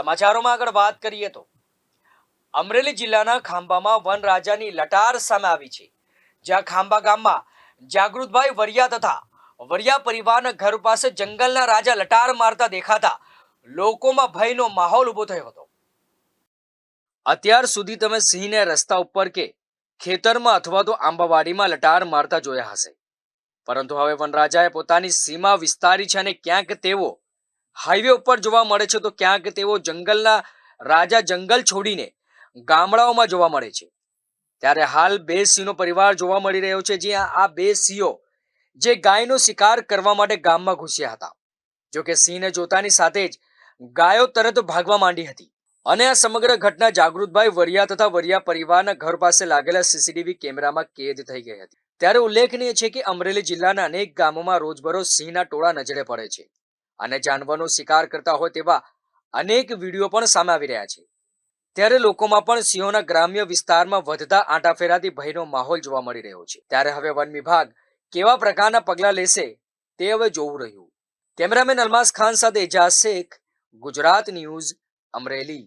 સમાચારોમાં આગળ વાત કરીએ તો અમરેલી જિલ્લાના ખાંભામાં વનરાજાની લટાર સામે આવી છે, જ્યાં ખાંભા ગામમાં જાગૃતભાઈ વરિયા તથા વરિયા પરિવારના ઘર પાસે જંગલના રાજા લટાર મારતા દેખાતા લોકોમાં ભયનો માહોલ ઊભો થયો હતો. અત્યાર સુધી તમે સિંહને રસ્તા ઉપર કે ખેતરમાં અથવા તો આંબાવાડીમાં લટાર મારતા જોયા હશે. પરંતુ હવે વનરાજાએ પોતાની સીમા વિસ્તારી છે અને ક્યાંક તેઓ હાઈવે ઉપર જોવા મળે છે, તો ક્યાંક તેઓ જંગલના રાજા જંગલ છોડીને ગામડાઓમાં જોવા મળે છે. ત્યારે હાલ બે સિંહનો પરિવાર જોવા મળી રહ્યો છે, જ્યાં આ બે સિંહો જે ગાયનો શિકાર કરવા માટે ગામમાં ઘૂસ્યા હતા. જો કે સિંહને જોતાની સાથે જ ગાયો તરત ભાગવા માંડી હતી. અને આ સમગ્ર ઘટના જાગૃતભાઈ વરિયા તથા વરિયા પરિવારના ઘર પાસે લાગેલા સીસીટીવી કેમેરામાં કેદ થઈ ગઈ હતી. ત્યારે ઉલ્લેખનીય છે કે અમરેલી જિલ્લાના અનેક ગામોમાં રોજબરોજ સિંહના ટોળા નજરે પડે છે. અને જાનવરનો શિકાર કરતા હોય તેવા અનેક વીડિયો પણ સામે આવી રહ્યા છે. ત્યારે લોકોમાં પણ સિંહોના ગ્રામ્ય વિસ્તારમાં વધતા આંટાફેરાથી ભયનો માહોલ જોવા મળી રહ્યો છે. ત્યારે હવે વન વિભાગ કેવા પ્રકારના પગલાં લેશે તે હવે જોવું રહ્યું. કેમેરામેન અલમાસ ખાન સાથે એજાઝ શેખ, ગુજરાત ન્યૂઝ, અમરેલી.